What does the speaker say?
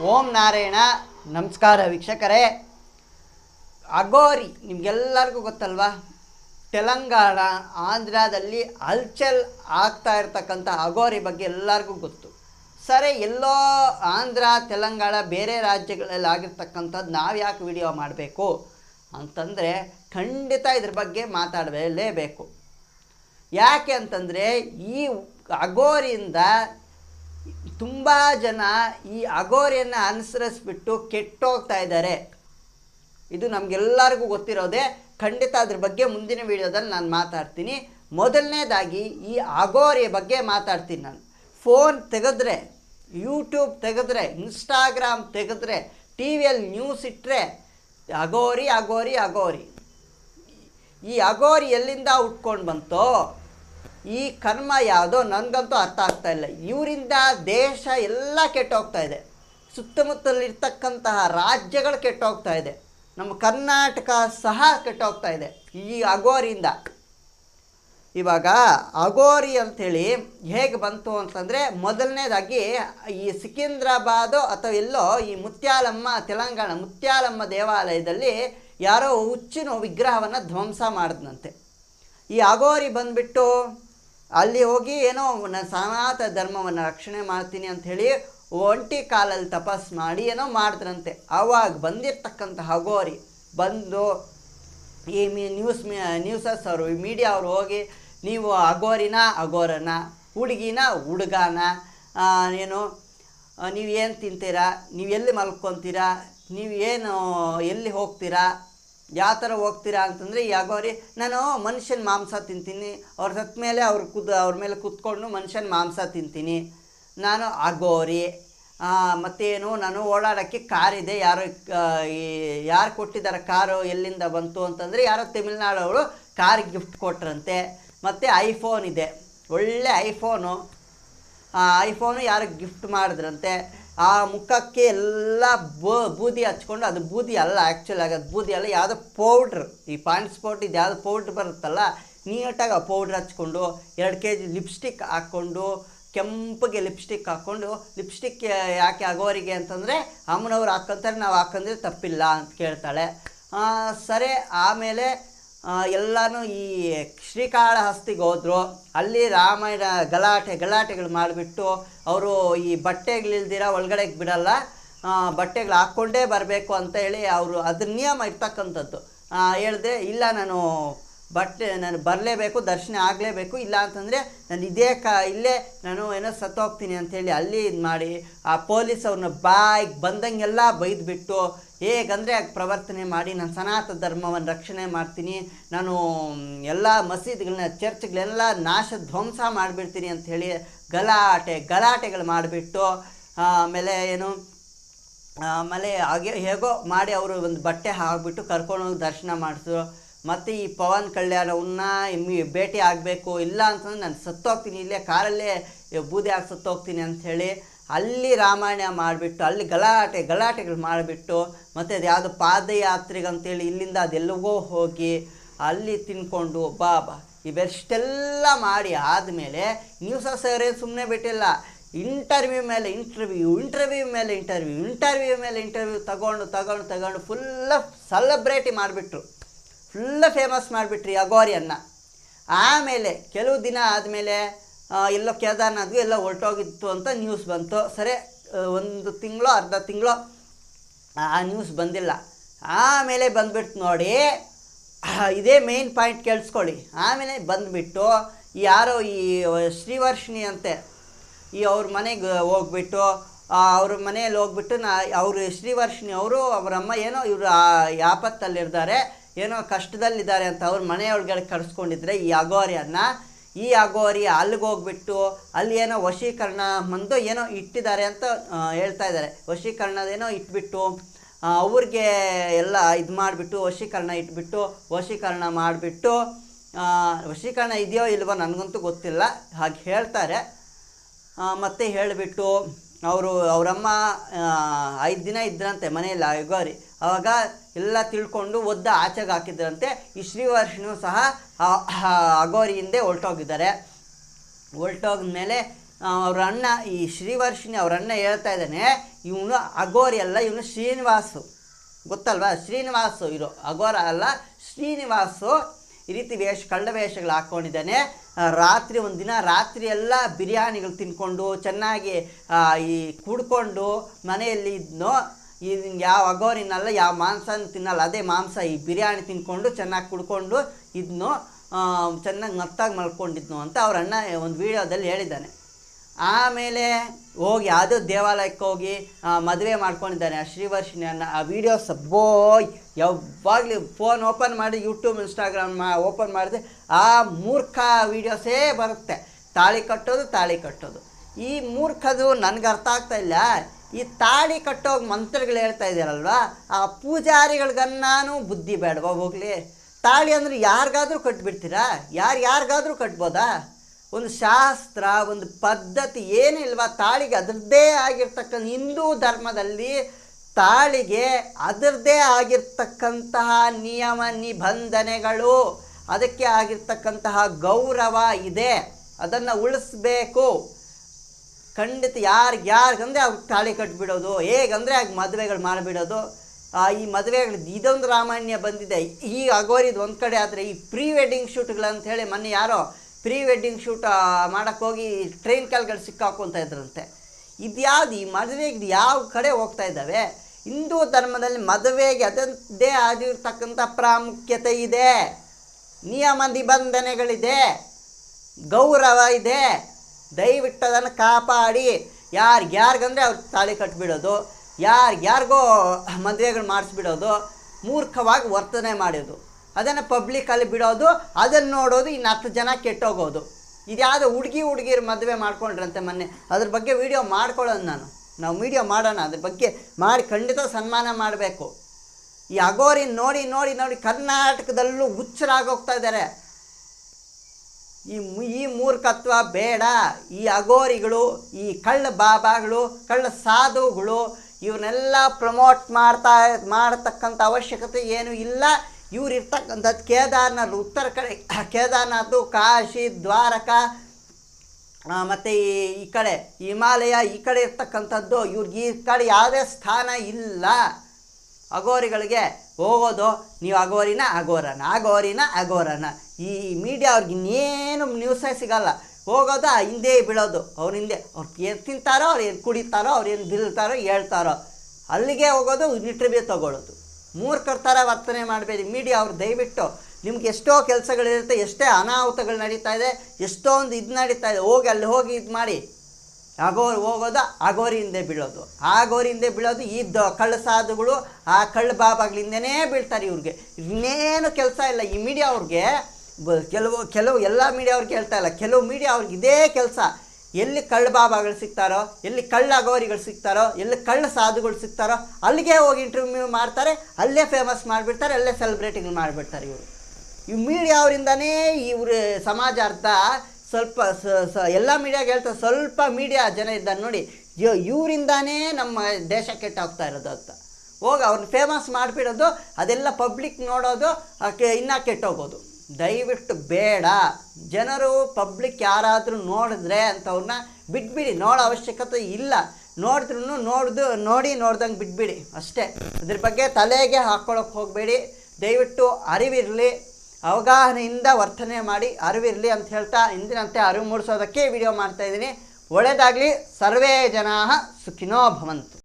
ಓಂ ನಾರಾಯಣ, ನಮಸ್ಕಾರ ವೀಕ್ಷಕರೇ. ಅಗೋರಿ ನಿಮಗೆಲ್ಲರಿಗೂ ಗೊತ್ತಲ್ವಾ? ತೆಲಂಗಾಣ, ಆಂಧ್ರದಲ್ಲಿ ಹಲ್ಚಲ್ ಆಗ್ತಾ ಇರ್ತಕ್ಕಂಥ ಅಗೋರಿ ಬಗ್ಗೆ ಎಲ್ಲರಿಗೂ ಗೊತ್ತು. ಸರಿ, ಎಲ್ಲೋ ಆಂಧ್ರ, ತೆಲಂಗಾಣ ಬೇರೆ ರಾಜ್ಯಗಳಲ್ಲಿ ಆಗಿರ್ತಕ್ಕಂಥದ್ದು ನಾವು ಯಾಕೆ ವಿಡಿಯೋ ಮಾಡಬೇಕು? ಅಂತಂದರೆ ಖಂಡಿತ ಇದ್ರ ಬಗ್ಗೆ ಮಾತಾಡಲೇಬೇಕು. ಯಾಕೆ ಅಂತಂದರೆ ಈ ಅಗೋರಿಯಿಂದ ತುಂಬ ಜನ ಈ ಅಗೋರಿಯನ್ನು ಅನುಸರಿಸ್ಬಿಟ್ಟು ಕೆಟ್ಟೋಗ್ತಾ ಇದ್ದಾರೆ. ಇದು ನಮಗೆಲ್ಲರಿಗೂ ಗೊತ್ತಿರೋದೇ, ಖಂಡಿತ ಅದ್ರ ಬಗ್ಗೆ ಮುಂದಿನ ವಿಡಿಯೋದಲ್ಲಿ ನಾನು ಮಾತಾಡ್ತೀನಿ. ಮೊದಲನೇದಾಗಿ ಈ ಅಗೋರಿಯ ಬಗ್ಗೆ ಮಾತಾಡ್ತೀನಿ ನಾನು. ಫೋನ್ ತೆಗೆದ್ರೆ ಯೂಟ್ಯೂಬ್ ತೆಗೆದ್ರೆ ಇನ್ಸ್ಟಾಗ್ರಾಮ್ ತೆಗೆದ್ರೆ ಟಿ ವಿಯಲ್ಲಿ ನ್ಯೂಸ್ ಇಟ್ಟರೆ ಅಗೋರಿ ಅಗೋರಿ ಅಗೋರಿ ಈ ಅಗೋರಿ ಎಲ್ಲಿಂದ ಉಟ್ಕೊಂಡು ಬಂತೋ ಈ ಕರ್ಮ ಯಾವುದೋ ನನಗಂತೂ ಅರ್ಥ ಆಗ್ತಾ ಇಲ್ಲ. ಇವರಿಂದ ದೇಶ ಎಲ್ಲ ಕೆಟ್ಟೋಗ್ತಾ ಇದೆ. ಸುತ್ತಮುತ್ತಲಿರ್ತಕ್ಕಂತಹ ರಾಜ್ಯಗಳು ಕೆಟ್ಟೋಗ್ತಾ ಇದೆ. ನಮ್ಮ ಕರ್ನಾಟಕ ಸಹ ಕೆಟ್ಟೋಗ್ತಾ ಇದೆ. ಈ ಅಗೋರಿಯಿಂದ ಇವಾಗ ಅಗೋರಿ ಅಂಥೇಳಿ ಹೇಗೆ ಬಂತು ಅಂತಂದರೆ ಮೊದಲನೇದಾಗಿ ಈ ಸಿಕಿಂದ್ರಾಬಾದು ಅಥವಾ ಎಲ್ಲೋ ಈ ಮುತ್ಯಾಲಮ್ಮ ತೆಲಂಗಾಣ ಮುತ್ಯಾಲಮ್ಮ ದೇವಾಲಯದಲ್ಲಿ ಯಾರೋ ಹುಚ್ಚಿನ ವಿಗ್ರಹವನ್ನು ಧ್ವಂಸ ಮಾಡಿದ್ನಂತೆ. ಈ ಅಗೋರಿ ಬಂದುಬಿಟ್ಟು ಅಲ್ಲಿ ಹೋಗಿ ಏನೋ ನಾನು ಸನಾತ ಧರ್ಮವನ್ನು ರಕ್ಷಣೆ ಮಾಡ್ತೀನಿ ಅಂಥೇಳಿ ಒಂಟಿ ಕಾಲಲ್ಲಿ ತಪಸ್ ಮಾಡಿ ಏನೋ ಮಾಡಿದ್ರಂತೆ. ಆವಾಗ ಬಂದಿರತಕ್ಕಂಥ ಹಗೋರಿ ಬಂದು ಈ ಮೀ ನ್ಯೂಸ್ ಮೀ ನ್ಯೂಸಸ್ ಅವರು, ಈ ಮೀಡಿಯಾ ಅವರು ಹೋಗಿ ನೀವು ಅಗೋರಿನ ಅಗೋರನ ಹುಡುಗಿನ, ಹುಡುಗಾನ ಏನು ನೀವು ಏನು ತಿಂತೀರಾ, ನೀವು ಎಲ್ಲಿ ಮಲ್ಕೊತೀರಾ, ನೀವು ಏನು ಎಲ್ಲಿ ಹೋಗ್ತೀರಾ ಯಾವ ಥರ ಹೋಗ್ತೀರಾ ಅಂತಂದರೆ ಯಾಗೋರಿ ನಾನು ಮನುಷ್ಯನ ಮಾಂಸ ತಿಂತೀನಿ. ಅವ್ರ ಸತ್ತ ಮೇಲೆ ಅವ್ರ ಕುದ್, ಅವ್ರ ಮೇಲೆ ಕುತ್ಕೊಂಡು ಮನುಷ್ಯನ ಮಾಂಸ ತಿಂತೀನಿ. ನಾನು ಅಗೋರಿ ಮತ್ತೇನು, ನಾನು ಓಡಾಡೋಕ್ಕೆ ಕಾರಿದೆ. ಯಾರೋ ಯಾರು ಕೊಟ್ಟಿದ್ದಾರೆ ಕಾರು, ಎಲ್ಲಿಂದ ಬಂತು ಅಂತಂದರೆ, ಯಾರೋ ತಮಿಳ್ನಾಡವರು ಕಾರ್ ಗಿಫ್ಟ್ ಕೊಟ್ರಂತೆ. ಮತ್ತು ಐಫೋನ್ ಇದೆ. ಒಳ್ಳೆ ಐಫೋನು. ಐಫೋನು ಯಾರು ಗಿಫ್ಟ್ ಮಾಡಿದ್ರಂತೆ? ಆ ಮುಖಕ್ಕೆ ಎಲ್ಲ ಬೂದಿ ಹಚ್ಕೊಂಡು ಅದು ಬೂದಿ ಅಲ್ಲ ಆ್ಯಕ್ಚುಲಿ ಆಗೋದು ಬೂದಿ ಅಲ್ಲ, ಯಾವುದೋ ಪೌಡ್ರ್ ಈ ಪಾಯಿಂಟ್ ಸ್ಪಾಟ್ ಇದು ಯಾವುದೋ ಪೌಡ್ರ್ ಬರುತ್ತಲ್ಲ, ನೀಟಾಗಿ ಆ ಪೌಡ್ರ್ ಹಚ್ಕೊಂಡು, ಎರಡು ಕೆ ಜಿ ಲಿಪ್ಸ್ಟಿಕ್ ಹಾಕ್ಕೊಂಡು, ಕೆಂಪಗೆ ಲಿಪ್ಸ್ಟಿಕ್ ಹಾಕ್ಕೊಂಡು ಲಿಪ್ಸ್ಟಿಕ್ ಯಾಕೆ ಆಗೋರಿಗೆ ಅಂತಂದರೆ, ಅಮ್ಮನವ್ರು ಹಾಕ್ಕೊಂತಾರೆ ನಾವು ಹಾಕಂದ್ರೆ ತಪ್ಪಿಲ್ಲ ಅಂತ ಕೇಳ್ತಾಳೆ. ಸರಿ, ಆಮೇಲೆ ಎಲ್ಲನೂ ಈ ಶ್ರೀಕಾಳಹಸ್ತಿಗೆ ಹೋದರು. ಅಲ್ಲಿ ರಾಮಾಯಣ ಗಲಾಟೆ, ಗಲಾಟೆಗಳು ಮಾಡಿಬಿಟ್ಟು ಅವರು ಈ ಬಟ್ಟೆಗಳಿಲ್ದಿರ ಒಳಗಡೆಗೆ ಬಿಡಲ್ಲ. ಬಟ್ಟೆಗಳು ಹಾಕ್ಕೊಂಡೇ ಬರಬೇಕು ಅಂತ ಹೇಳಿ ಅವರು ಅದ್ರ ನಿಯಮ ಇರ್ತಕ್ಕಂಥದ್ದು. ಹೇಳಿದೆ, ಇಲ್ಲ ನಾನು ಬಟ್ಟೆ ನಾನು ಬರಲೇಬೇಕು, ದರ್ಶನ ಆಗಲೇಬೇಕು, ಇಲ್ಲ ಅಂತಂದರೆ ನಾನು ಇದೇ ಕ, ಇಲ್ಲೇ ನಾನು ಏನೋ ಸತ್ತೋಗ್ತೀನಿ ಅಂಥೇಳಿ ಅಲ್ಲಿ ಇದು ಮಾಡಿ, ಆ ಪೊಲೀಸ್ ಅವ್ರನ್ನ ಬಾಯಿಗೆ ಬಂದಂಗೆಲ್ಲ ಬೈದ್ಬಿಟ್ಟು, ಹೇಗಂದರೆ ಪ್ರವರ್ತನೆ ಮಾಡಿ, ನಾನು ಸನಾತನ ಧರ್ಮವನ್ನು ರಕ್ಷಣೆ ಮಾಡ್ತೀನಿ, ನಾನು ಎಲ್ಲ ಮಸೀದಿಗಳನ್ನ ಚರ್ಚ್ಗಳೆಲ್ಲ ನಾಶ ಧ್ವಂಸ ಮಾಡಿಬಿಡ್ತೀನಿ ಅಂಥೇಳಿ ಗಲಾಟೆ, ಗಲಾಟೆಗಳು ಮಾಡಿಬಿಟ್ಟು, ಆಮೇಲೆ ಏನು, ಆಮೇಲೆ ಹಾಗೆ ಹೇಗೋ ಮಾಡಿ ಅವರು ಒಂದು ಬಟ್ಟೆ ಹಾಕ್ಬಿಟ್ಟು ಕರ್ಕೊಂಡೋಗಿ ದರ್ಶನ ಮಾಡಿಸಿದ್ರು ಮತ್ತು ಈ ಪವನ್ ಕಲ್ಯಾಣವನ್ನ ಭೇಟಿ ಆಗಬೇಕು, ಇಲ್ಲ ಅಂತಂದ್ರೆ ನಾನು ಸತ್ತೋಗ್ತೀನಿ, ಇಲ್ಲೇ ಕಾರಲ್ಲೇ ಬೂದಿ ಹಾಕಿ ಸತ್ತೋಗ್ತೀನಿ ಅಂಥೇಳಿ ಅಲ್ಲಿ ರಾಮಾಯಣ ಮಾಡಿಬಿಟ್ಟು, ಅಲ್ಲಿ ಗಲಾಟೆ, ಗಲಾಟೆಗಳು ಮಾಡಿಬಿಟ್ಟು, ಮತ್ತು ಅದು ಯಾವುದು ಪಾದಯಾತ್ರೆಗೆ ಅಂತೇಳಿ ಇಲ್ಲಿಂದ ಅದೆಲ್ಲಿಗೋ ಹೋಗಿ ಅಲ್ಲಿ ತಿನ್ಕೊಂಡು ಬಾಬಾ ಇವೆಷ್ಟೆಲ್ಲ ಮಾಡಿ ಆದಮೇಲೆ ನ್ಯೂಸ್ ಸರೇ ಸುಮ್ಮನೆ ಬಿಟ್ಟಿಲ್ಲ ಇಂಟರ್ವ್ಯೂ ಮೇಲೆ ಇಂಟರ್ವ್ಯೂ ಇಂಟರ್ವ್ಯೂ ಮೇಲೆ ಇಂಟರ್ವ್ಯೂ ಇಂಟರ್ವ್ಯೂ ಮೇಲೆ ಇಂಟರ್ವ್ಯೂ ತಗೊಂಡು ತಗೊಂಡು ತಗೊಂಡು ಫುಲ್ಲ ಸೆಲೆಬ್ರೇಟಿ ಮಾಡಿಬಿಟ್ರು. ಫುಲ್ಲ ಫೇಮಸ್ ಮಾಡಿಬಿಟ್ರಿ ಅಗೋರಿಯನ್ನು ಆಮೇಲೆ ಕೆಲವು ದಿನ ಆದಮೇಲೆ ಎಲ್ಲೋ ಕೇದಾರ್ನಾಥ್ಗೂ ಎಲ್ಲ ಹೊರಟೋಗಿತ್ತು ಅಂತ ನ್ಯೂಸ್ ಬಂತು. ಸರಿ ಒಂದು ತಿಂಗಳು ಅರ್ಧ ತಿಂಗಳು ಆ ನ್ಯೂಸ್ ಬಂದಿಲ್ಲ. ಆಮೇಲೆ ಬಂದ್ಬಿಟ್ಟು ನೋಡಿ ಆ, ಇದೇ ಮೇನ್ ಪಾಯಿಂಟ್ ಕೇಳಿಸ್ಕೊಳ್ಳಿ. ಆಮೇಲೆ ಬಂದುಬಿಟ್ಟು ಯಾರೋ ಈ ಶ್ರೀವರ್ಷಿಣಿ ಅಂತೆ ಈ ಅವ್ರ ಮನೆಗೆ ಹೋಗ್ಬಿಟ್ಟು ಆ, ಅವ್ರ ಮನೆಯಲ್ಲಿ ಹೋಗ್ಬಿಟ್ಟು ನಾ ಅವರು ಶ್ರೀವರ್ಷಿಣಿ ಅವರು ಅವರ ಅಮ್ಮ ಏನೋ ಇವರು ಆಪತ್ತಲ್ಲಿದ್ದಾರೆ ಏನೋ ಕಷ್ಟದಲ್ಲಿದ್ದಾರೆ ಅಂತ ಅವ್ರ ಮನೆಯೊಳಗಡೆ ಕರೆಸ್ಕೊಂಡಿದ್ರೆ ಈ ಅಗೋರಿಯನ್ನು ಈ ಅಗೋರಿ ಅಲ್ಲಿಗೆ ಹೋಗ್ಬಿಟ್ಟು ಅಲ್ಲಿ ಏನೋ ವಶೀಕರಣ ಮಂದು ಏನೋ ಇಟ್ಟಿದ್ದಾರೆ ಅಂತ ಹೇಳ್ತಾ ಇದ್ದಾರೆ. ವಶೀಕರಣದೇನೋ ಇಟ್ಬಿಟ್ಟು ಅವ್ರಿಗೆ ಎಲ್ಲ ಇದು ಮಾಡಿಬಿಟ್ಟು, ವಶೀಕರಣ ಇಟ್ಬಿಟ್ಟು, ವಶೀಕರಣ ಮಾಡಿಬಿಟ್ಟು ವಶೀಕರಣ ಇದೆಯೋ ಇಲ್ವೋ ನನಗಂತೂ ಗೊತ್ತಿಲ್ಲ. ಹಾಗೆ ಹೇಳ್ತಾರೆ. ಮತ್ತೆ ಹೇಳಿಬಿಟ್ಟು ಅವರು, ಅವರಮ್ಮ ಐದು ದಿನ ಇದ್ರಂತೆ ಮನೆಯಲ್ಲಿ ಅಗೋರಿ ಆವಾಗ ಎಲ್ಲ ತಿಳ್ಕೊಂಡು ಒದ್ದ ಆಚೆಗೆ ಹಾಕಿದ್ರಂತೆ. ಈ ಶ್ರೀವರ್ಷನು ಸಹ ಅಗೋರಿ ಹಿಂದೆ ಹೊರಟೋಗಿದ್ದಾರೆ. ಹೊರಟೋಗ್ಮೇಲೆ ಅವ್ರ ಅಣ್ಣ, ಈ ಶ್ರೀವರ್ಷಿನಿ ಅವ್ರ ಅಣ್ಣ ಹೇಳ್ತಾ ಇದ್ದಾನೆ, ಇವನು ಅಗೋರಿ ಅಲ್ಲ, ಇವನು ಶ್ರೀನಿವಾಸು. ಗೊತ್ತಲ್ವಾ? ಶ್ರೀನಿವಾಸು ಇರೋ ಅಗೋರ ಅಲ್ಲ, ಶ್ರೀನಿವಾಸು ಈ ರೀತಿ ವೇಷ ಕಳ್ಳ ವೇಷಗಳು ಹಾಕ್ಕೊಂಡಿದ್ದಾನೆ ರಾತ್ರಿ ಒಂದು ದಿನ ರಾತ್ರಿ ಎಲ್ಲ ಬಿರಿಯಾನಿಗಳು ತಿನ್ಕೊಂಡು ಚೆನ್ನಾಗಿ ಈ ಕುಡ್ಕೊಂಡು ಮನೆಯಲ್ಲಿ ಇದ್ನೋ, ಈ ಯಾವ ಅಗೋರಿನಲ್ಲ ಯಾವ ಮಾಂಸ ತಿನ್ನಲ್ಲ. ಅದೇ ಮಾಂಸ ಈ ಬಿರಿಯಾನಿ ತಿನ್ಕೊಂಡು ಚೆನ್ನಾಗಿ ಕುಡ್ಕೊಂಡು ಇದ್ನು ಚೆನ್ನಾಗಿ ಮತ್ತಾಗಿ ಮಲ್ಕೊಂಡಿದ್ನು ಅಂತ ಅವ್ರ ಅಣ್ಣ ಒಂದು ವಿಡಿಯೋದಲ್ಲಿ ಹೇಳಿದ್ದಾನೆ. ಆಮೇಲೆ ಹೋಗಿ ಯಾವುದೋ ದೇವಾಲಯಕ್ಕೆ ಹೋಗಿ ಮದುವೆ ಮಾಡ್ಕೊಂಡಿದ್ದಾನೆ. ಆ ಶ್ರೀವರ್ಷಿನ ಆ ವೀಡಿಯೋಸ್ ಬೋಯ್ ಯಾವಾಗಲೂ ಫೋನ್ ಓಪನ್ ಮಾಡಿ ಯೂಟ್ಯೂಬ್ ಇನ್ಸ್ಟಾಗ್ರಾಮ್ ಓಪನ್ ಮಾಡಿದ್ರೆ ಆ ಮೂರ್ಖ ವೀಡಿಯೋಸೇ ಬರುತ್ತೆ. ತಾಳಿ ಕಟ್ಟೋದು ತಾಳಿ ಕಟ್ಟೋದು. ಈ ಮೂರ್ಖದು ನನಗೆ ಅರ್ಥ ಆಗ್ತಾ ಇಲ್ಲ. ಈ ತಾಳಿ ಕಟ್ಟೋ ಮಂತ್ರಗಳು ಹೇಳ್ತಾ ಇದ್ದಾರಲ್ವಾ ಆ ಪೂಜಾರಿಗಳಿಗನ್ನಾನು ಬುದ್ಧಿ ಬೇಡವಾ ಹೋಗ್ಲಿ? ತಾಳಿ ಅಂದರೆ ಯಾರಿಗಾದ್ರೂ ಕಟ್ಬಿಡ್ತೀರಾ? ಯಾರು ಯಾರಿಗಾದರೂ ಕಟ್ಬೋದಾ? ಒಂದು ಶಾಸ್ತ್ರ, ಒಂದು ಪದ್ಧತಿ ಏನಿಲ್ವ, ತಾಳಿಗೆ ಅದರದ್ದೇ ಆಗಿರ್ತಕ್ಕಂಥ ಹಿಂದೂ ಧರ್ಮದಲ್ಲಿ ತಾಳಿಗೆ ಅದರದ್ದೇ ಆಗಿರ್ತಕ್ಕಂತಹ ನಿಯಮ, ನಿಬಂಧನೆಗಳು, ಅದಕ್ಕೆ ಆಗಿರ್ತಕ್ಕಂತಹ ಗೌರವ ಇದೆ. ಅದನ್ನು ಉಳಿಸ್ಬೇಕು. ಖಂಡಿತ ಯಾರಿಗೆ ಯಾರಿಗಂದರೆ ಅವ್ರಿಗೆ ತಾಳಿ ಕಟ್ಬಿಡೋದು, ಹೇಗಂದರೆ ಆಗ ಮದುವೆಗಳು ಮಾಡಿಬಿಡೋದು. ಈ ಮದುವೆಗಳು, ಇದೊಂದು ರಾಮಾಯಣ ಬಂದಿದೆ. ಈ ಅಗೋರಿದು ಒಂದು ಕಡೆ ಆದರೆ ಈ ಪ್ರೀ ವೆಡ್ಡಿಂಗ್ ಶೂಟ್ಗಳಂತ ಹೇಳಿ ಮೊನ್ನೆ ಯಾರೋ ಪ್ರೀ ವೆಡ್ಡಿಂಗ್ ಶೂಟ್ ಮಾಡೋಕ್ಕೆ ಹೋಗಿ ಟ್ರೈನ್ ಕಾಲ್ಗಳು ಸಿಕ್ಕಾಕೊತ ಇದ್ರಂತೆ. ಇದ್ಯಾವ್ದು ಈ ಮದುವೆಗೆ ಯಾವ ಕಡೆ ಹೋಗ್ತಾ ಇದ್ದಾವೆ? ಹಿಂದೂ ಧರ್ಮದಲ್ಲಿ ಮದುವೆಗೆ ಅದರದ್ದೇ ಆಗಿರ್ತಕ್ಕಂಥ ಪ್ರಾಮುಖ್ಯತೆ ಇದೆ. ನಿಯಮ ನಿಬಂಧನೆಗಳಿದೆ. ಗೌರವ ಇದೆ. ದಯವಿಟ್ಟು ಅದನ್ನು ಕಾಪಾಡಿ. ಯಾರು ಯಾರಿಗಂದರೆ ಅವ್ರು ತಾಳಿ ಕಟ್ಬಿಡೋದು. ಯಾರಿಗ್ಯಾರಿಗೋ ಮದುವೆಗಳು ಮಾಡಿಸ್ಬಿಡೋದು. ಮೂರ್ಖವಾಗಿ ವರ್ತನೆ ಮಾಡೋದು ಅದನ್ನು ಪಬ್ಲಿಕಲ್ಲಿ ಬಿಡೋದು, ಅದನ್ನು ನೋಡೋದು, ಇನ್ನು ಹತ್ತು ಜನ ಕೆಟ್ಟೋಗೋದು. ಇದ್ಯಾವುದೋ ಹುಡುಗಿ ಹುಡುಗಿರು ಮದುವೆ ಮಾಡ್ಕೊಂಡ್ರಂತೆ ಮೊನ್ನೆ. ಅದ್ರ ಬಗ್ಗೆ ವಿಡಿಯೋ ಮಾಡ್ಕೊಳ್ಳೋದು ನಾನು. ನಾವು ವಿಡಿಯೋ ಮಾಡೋಣ, ಅದ್ರ ಬಗ್ಗೆ ಮಾಡಿ ಖಂಡಿತ ಸನ್ಮಾನ ಮಾಡಬೇಕು. ಈ ಅಗೋರಿ ನೋಡಿ ನೋಡಿ ನೋಡಿ ಕರ್ನಾಟಕದಲ್ಲೂ ಹುಚ್ಚರಾಗೋಗ್ತಾ ಇದ್ದಾರೆ ಈ ಈ ಮೂರ್ಖತ್ವ ಬೇಡ. ಈ ಅಗೋರಿಗಳು, ಈ ಕಳ್ಳ ಬಾಬಾಗಳು, ಕಳ್ಳ ಸಾಧುಗಳು ಇವನ್ನೆಲ್ಲ ಪ್ರಮೋಟ್ ಮಾಡ್ತಾ, ಮಾಡತಕ್ಕಂಥ ಅವಶ್ಯಕತೆ ಏನೂ ಇಲ್ಲ. ಇವ್ರು ಇರ್ತಕ್ಕಂಥದ್ದು ಕೇದಾರ್ನಾಥ್, ಉತ್ತರ ಕಡೆ, ಕೇದಾರ್ನಾಥ್, ಕಾಶಿ, ದ್ವಾರಕ ಮತ್ತು ಈ ಈ ಕಡೆ, ಹಿಮಾಲಯ, ಈ ಕಡೆ ಇರ್ತಕ್ಕಂಥದ್ದು, ಇವ್ರಿಗೆ ಈ ಕಡೆ ಯಾವುದೇ ಸ್ಥಾನ ಇಲ್ಲ. ಅಗೋರಿಗಳಿಗೆ ಹೋಗೋದು, ನೀವು ಅಗೋರಿನ ಅಗೋರನ ಅಗೋರಿನ ಅಗೋರನ ಈ ಮೀಡಿಯಾ ಅವ್ರಿಗೆ ಇನ್ನೇನು ನ್ಯೂಸೇ ಸಿಗಲ್ಲ. ಹೋಗೋದು ಹಿಂದೆ ಬೀಳೋದು. ಅವ್ರ ಹಿಂದೆ, ಅವ್ರು ಏನು ತಿಂತಾರೋ, ಅವ್ರು ಏನು ಕುಡಿತಾರೋ, ಅವ್ರು ಏನು ಬಿಲ್ತಾರೋ ಹೇಳ್ತಾರೋ. ಅಲ್ಲಿಗೆ ಹೋಗೋದು ಇಂಟರ್ವ್ಯೂ ತಗೊಳ್ಳೋದು. ಮೂರ್ಖರ ಥರ ವರ್ತನೆ ಮಾಡಬೇಡಿ. ಮೀಡಿಯಾ ಅವ್ರು ದಯವಿಟ್ಟು ನಿಮ್ಗೆ ಎಷ್ಟೋ ಕೆಲಸಗಳಿರುತ್ತೆ, ಎಷ್ಟೇ ಅನಾಹುತಗಳು ನಡೀತಾ ಇದೆ, ಎಷ್ಟೊಂದು ಇದು ನಡೀತಾ ಇದೆ. ಹೋಗಿ ಅಲ್ಲಿ ಹೋಗಿ ಇದು ಮಾಡಿ. ಅಗೋರಿ ಹೋಗೋದು ಅಗೋರಿ ಹಿಂದೆ ಬೀಳೋದು. ಆ ಗೋರಿ ಹಿಂದೆ ಬೀಳೋದು, ಈ ಕಳ್ಳ ಸಾಧುಗಳು, ಆ ಕಳ್ಳ ಬಾಬಾಗಳಿಂದನೇ ಬೀಳ್ತಾರೆ ಇವ್ರಿಗೆ. ಇನ್ನೇನು ಕೆಲಸ ಇಲ್ಲ. ಈ ಮೀಡಿಯಾ ಅವ್ರಿಗೆ ಕೆಲವು ಕೆಲವು ಎಲ್ಲ ಮೀಡಿಯಾ ಅವ್ರಿಗೆ ಹೇಳ್ತಾ ಇಲ್ಲ. ಕೆಲವು ಮೀಡಿಯಾ ಅವ್ರಿಗೆ ಇದೇ ಕೆಲಸ. ಎಲ್ಲಿ ಕಳ್ಳ ಬಾಬಾಗಳು ಸಿಗ್ತಾರೋ, ಎಲ್ಲಿ ಕಳ್ಳ ಅಗೋರಿಗಳು ಸಿಗ್ತಾರೋ, ಎಲ್ಲಿ ಕಳ್ಳ ಸಾಧುಗಳು ಸಿಗ್ತಾರೋ, ಅಲ್ಲಿಗೆ ಹೋಗಿ ಇಂಟರ್ವ್ಯೂ ಮಾಡ್ತಾರೆ, ಅಲ್ಲೇ ಫೇಮಸ್ ಮಾಡಿಬಿಡ್ತಾರೆ, ಅಲ್ಲೇ ಸೆಲೆಬ್ರೇಟಿಂಗ್ ಮಾಡಿಬಿಡ್ತಾರೆ ಇವರು. ಇವು ಮೀಡಿಯಾ ಅವರಿಂದನೇ ಇವ್ರ ಸಮಾಜ ಅರ್ಥ. ಸ್ವಲ್ಪ ಎಲ್ಲ ಮೀಡಿಯಾಗೆ ಹೇಳ್ತಾರೆ, ಸ್ವಲ್ಪ ಮೀಡಿಯಾ ಜನ ಇದ್ದಾರೆ ನೋಡಿ ಇವರಿಂದನೇ ನಮ್ಮ ದೇಶ ಕೆಟ್ಟೋಗ್ತಾ ಇರೋದು ಅಂತ. ಹೋಗಿ ಅವ್ರನ್ನ ಫೇಮಸ್ ಮಾಡಿಬಿಡೋದು, ಅದೆಲ್ಲ ಪಬ್ಲಿಕ್ ನೋಡೋದು ಇನ್ನೂ ಕೆಟ್ಟೋಗೋದು ದಯವಿಟ್ಟು ಬೇಡ. ಜನರು ಪಬ್ಲಿಕ್ ಯಾರಾದರೂ ನೋಡಿದ್ರೆ ಅಂಥವ್ರನ್ನ ಬಿಟ್ಬಿಡಿ. ನೋಡೋ ಅವಶ್ಯಕತೆ ಇಲ್ಲ. ನೋಡಿದ್ರೂ ನೋಡ್ದು, ನೋಡಿ ನೋಡ್ದಂಗೆ ಬಿಟ್ಬಿಡಿ. ಅಷ್ಟೇ. ಅದ್ರ ಬಗ್ಗೆ ತಲೆಗೆ ಹಾಕ್ಕೊಳಕ್ಕೆ ಹೋಗಬೇಡಿ. ದಯವಿಟ್ಟು ಅರಿವಿರಲಿ. ಅವಗಾಹನೆಯಿಂದ ವರ್ತನೆ ಮಾಡಿ ಅರಿವಿರಲಿ ಅಂತ ಹೇಳ್ತಾ ಇಂದಿನಂತೆ ಅರಿವು ಮೂಡಿಸೋದಕ್ಕೆ ವಿಡಿಯೋ ಮಾಡ್ತಾಯಿದ್ದೀನಿ ಒಳ್ಳೆಯದಾಗಲಿ ಸರ್ವೇ ಜನಾ ಸುಖಿನೋ ಭವಂತು.